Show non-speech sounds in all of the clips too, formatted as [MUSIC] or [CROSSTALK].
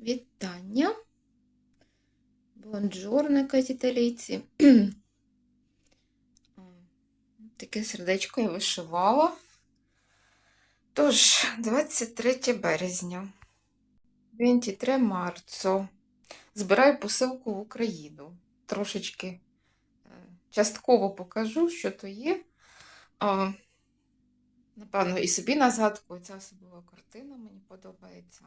Вітання. Бонджорно, італійці. [CLEARS THROAT] Таке сердечко я вишивала. Тож, 23 березня. 23 марцо. Збираю посилку в Україну. Трошечки е, частково покажу, що то є. Напевно, і собі на згадку ця особлива картина мені подобається.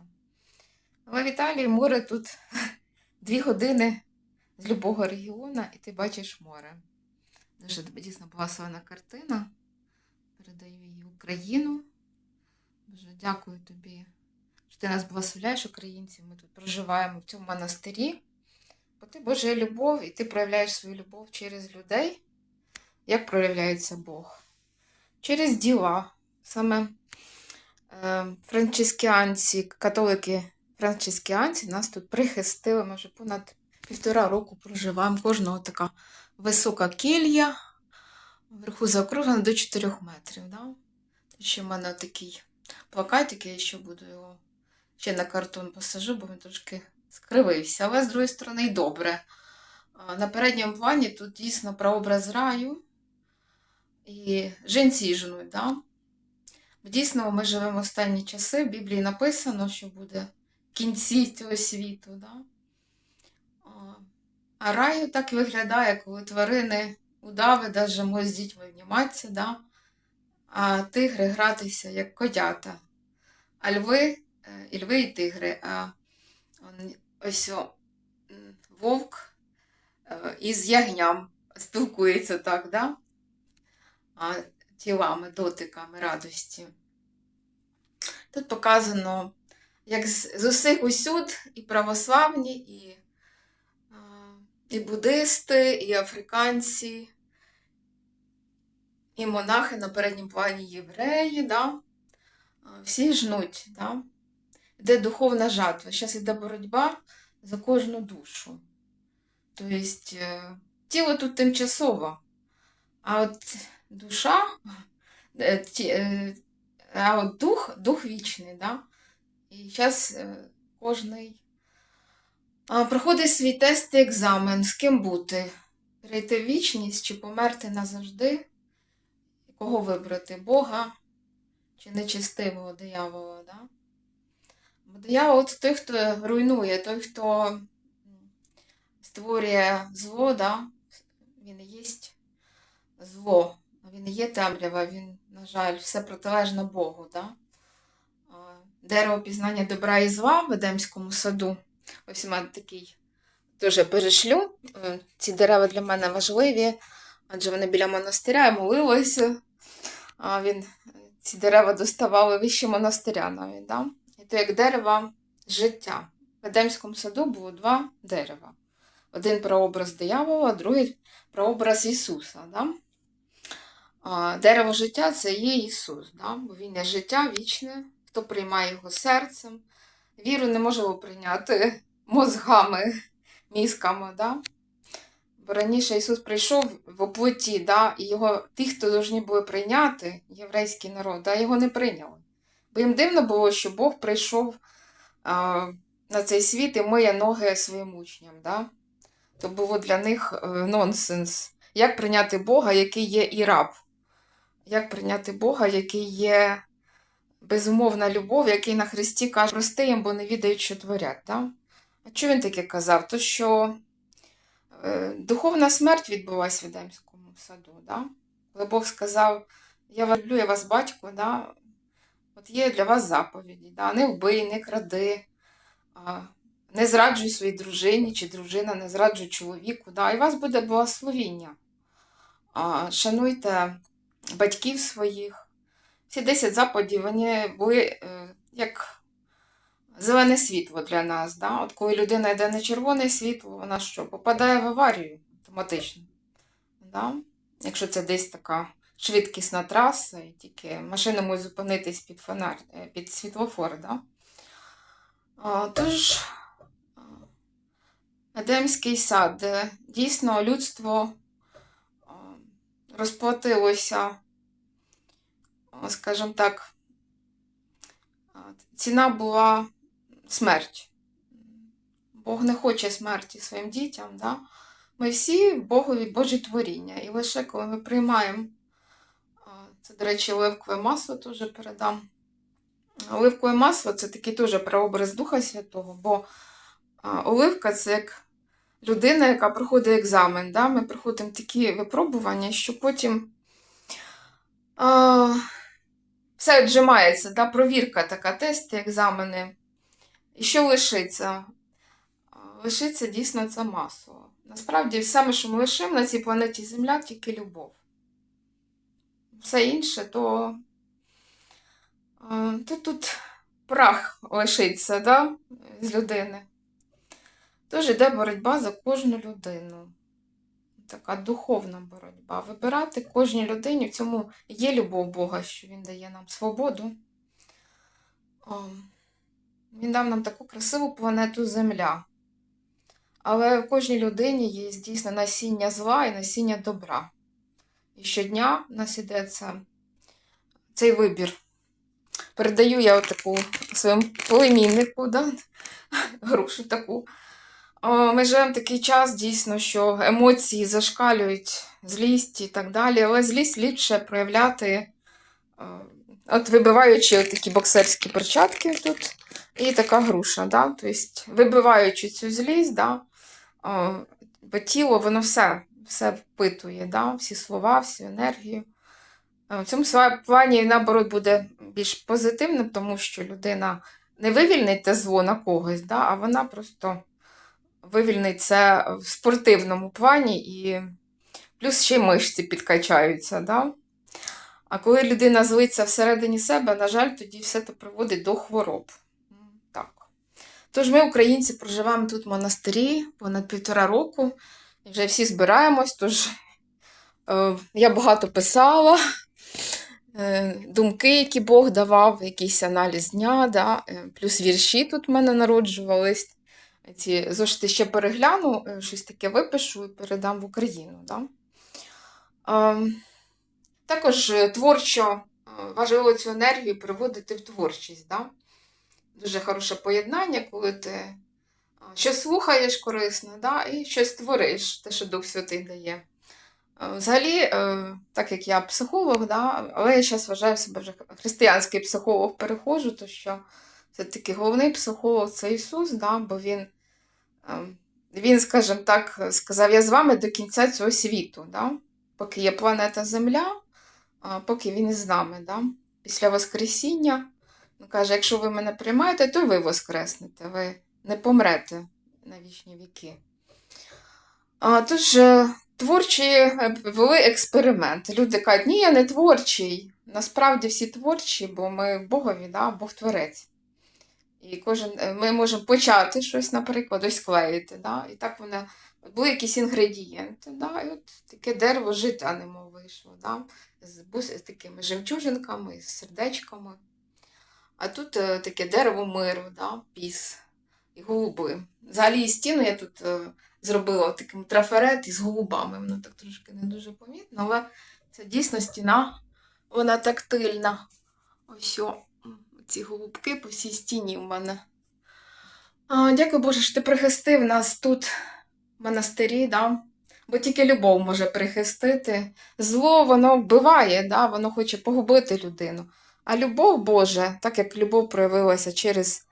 Але в Італії море тут [LAUGHS] дві години з любого регіону, і ти бачиш море. Дуже дійсно благословена картина. Передаю її Україну. Дуже дякую тобі, що ти нас благословляєш, українців. Ми тут проживаємо в цьому монастирі. Бо ти Божа любов, і ти проявляєш свою любов через людей. Як проявляється Бог? Через діла. Саме е, францискіанці, католики францискіанці нас тут прихистили. Ми вже понад півтора року проживаємо. Кожного така висока кілья, вверху заокруглена до 4 метрів. Да? Ще в мене такий плакатик, я ще буду його ще на картон посажу, бо він трошки скривився. Але з другої сторони, й добре. На передньому плані тут дійсно прообраз раю і жінці жнуть. Да? Дійсно, ми живемо останні часи. В Біблії написано, що буде кінці цього світу. Да? А, рай так виглядає, коли тварини удави даже можуть з дітьми обніматися, да? а тигри гратися як котята. А льви, е, і льви і тигри. А ось о, вовк е, із ягням спілкується так, да? а, тілами, дотиками радості. Тут показано, як з, з усіх усюд і православні, і, і буддисти, і африканці, і монахи на передньому плані євреї, да? Всі жнуть. Да? Йде духовна жатва. Зараз йде боротьба за кожну душу. Тобто е, тіло тут тимчасово, а от душа, е, е, а от дух, дух вічний, да? І зараз кожний проходить свій тест і екзамен, з ким бути. Перейти в вічність чи померти назавжди, кого вибрати, Бога чи нечистивого диявола. Да? Бо диявол це той, хто руйнує, той, хто створює зло, да? він є зло. Він є темрява, він, на жаль, все протилежно Богу. Да? Дерево пізнання добра і зла в Едемському саду. Ось у мене такий дуже перешлю. Е, Ці дерева для мене важливі, адже вони біля монастиря, я молилася. А він, ці дерева доставали вище монастиря навіть. Да? І то як дерева життя. В Едемському саду було два дерева. Один прообраз диявола, другий прообраз Ісуса. Да? Дерево життя це є Ісус, да? бо Він є життя вічне, хто приймає його серцем. Віру не можемо прийняти мозгами, мізками. Да? Бо раніше Ісус прийшов в оплоті, да? і його ті, хто повинні були прийняти, єврейський народ, да? його не прийняли. Бо їм дивно було, що Бог прийшов а, на цей світ і миє ноги своїм учням. Да? То було для них е, нонсенс. Як прийняти Бога, який є і раб? Як прийняти Бога, який є безумовна любов, який на Христі каже, прости їм, бо не відають, що творять. Да? А чого він таке казав? То що е, духовна смерть відбулася в Едемському саду. Да? Коли Бог сказав, я люблю, я вас батько, да? от є для вас заповіді. Да? Не вбий, не кради, а, не зраджуй своїй дружині, чи дружина не зраджуй чоловіку. Да? І вас буде благословіння. А, шануйте батьків своїх. Ці 10 заповідей, вони були е, як зелене світло для нас. Да? От коли людина йде на червоне світло, вона що? Попадає в аварію автоматично. Да? Якщо це десь така швидкісна траса, і тільки машина може зупинитись під фонар, е, під світлофор. Да? Тож, Едемський сад, де дійсно людство розплатилося, скажімо так, ціна була смерть. Бог не хоче смерті своїм дітям. Да? Ми всі Богові Божі творіння. І лише коли ми приймаємо, це, до речі, оливкове масло теж передам. Оливкове масло це такий теж прообраз Духа Святого, бо оливка це як людина, яка проходить екзамен. Да? Ми проходимо такі випробування, що потім все віджимається, да? провірка така, тести, екзамени. І що лишиться? Лишиться дійсно це масло. Насправді, все, що ми лишимо на цій планеті Земля, тільки любов. Все інше, то, то тут прах лишиться да? з людини. Тож йде боротьба за кожну людину. Така духовна боротьба. Вибирати кожній людині. В цьому є любов Бога, що Він дає нам свободу. Він дав нам таку красиву планету Земля. Але в кожній людині є дійсно насіння зла і насіння добра. І щодня в нас іде це, цей вибір. Передаю я отаку своєму племіннику, да? грушу таку. Ми живемо такий час, дійсно, що емоції зашкалюють, злість і так далі, але злість ліпше проявляти, е, от вибиваючи такі боксерські перчатки тут, і така груша. Да? Тобто, вибиваючи цю злість, да? бо тіло воно все, все впитує, да? всі слова, всю енергію. Е, В цьому плані, наоборот, буде більш позитивним, тому що людина не вивільнить те зло на когось, да? а вона просто вивільнить це в спортивному плані і плюс ще й мишці підкачаються. Да? А коли людина злиться всередині себе, на жаль, тоді все це приводить до хвороб. Так. Тож ми, українці, проживаємо тут в монастирі понад півтора року, і вже всі збираємось, тож е, я багато писала. е, Думки, які Бог давав, якийсь аналіз дня, да? е, плюс вірші тут в мене народжувались ці зошити ще перегляну, е, щось таке випишу і передам в Україну. Да? Ем, Також е, творчо е, важливо цю енергію приводити в творчість. Да? Дуже хороше поєднання, коли ти щось слухаєш корисне, да? і щось твориш, те, що Дух Святий дає. Взагалі, так як я психолог, да, але я зараз вважаю себе вже християнський психолог переходжу, то що все-таки головний психолог це Ісус, да, бо Він, він, скажімо так, сказав, я з вами до кінця цього світу, да, поки є планета Земля, поки Він із нами. Да. Після Воскресіння він каже, якщо ви мене приймаєте, то ви воскреснете, ви не помрете на вічні віки. Тож, е, творчі вели експеримент. Люди кажуть, ні, я не творчий. Насправді всі творчі, бо ми Богові, да, Бог творець. І кожен, е, ми можемо почати щось, наприклад, ось клеїти. Да? І так вони були якісь інгредієнти. Да? І от таке дерево жита немов вийшло. Да? З, бус, з такими жемчужинками, з сердечками. А тут е, таке дерево миру, да? піс і голуби. Взагалі стіну я тут е, зробила таким трафарет із голубами. Воно так трошки не дуже помітно, але це дійсно стіна, вона тактильна. Ось ці голубки по всій стіні в мене. А, дякую Боже, що ти прихистив нас тут, в монастирі, да? бо тільки любов може прихистити. Зло воно вбиває, да? воно хоче погубити людину. А любов Божа, так як любов проявилася через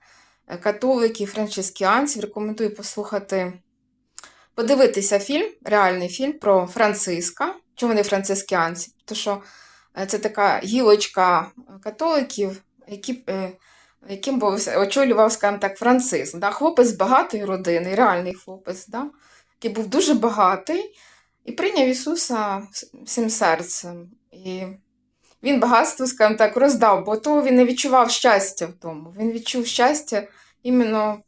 е, католиків, францискіанців, рекомендую послухати, подивитися фільм, реальний фільм про Франциска. Чому вони францискіанці? Тому що е, це така гілочка католиків, які, е, яким був, очолював, скажімо так, Франциск. Да? Хлопець багатої родини, реальний хлопець, да? який був дуже багатий і прийняв Ісуса всім серцем. І він багатство, скажімо так, роздав, бо того він не відчував щастя в тому. Він відчув щастя іменно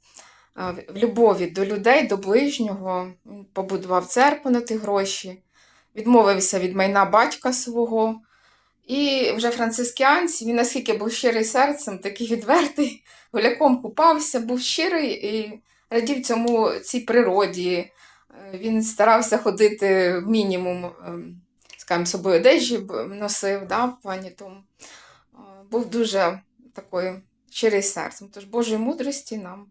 в любові до людей, до ближнього. Він побудував церкву на ті гроші, відмовився від майна батька свого. І вже францискіанці, він наскільки був щирий серцем, такий відвертий, [LAUGHS] гуляком купався, був щирий і радів цьому цій природі. Е, Він старався ходити мінімум, ем, скажімо, собою одежі носив, да, в плані тому. Е, Був дуже такою щирий серцем. Тож Божої мудрості нам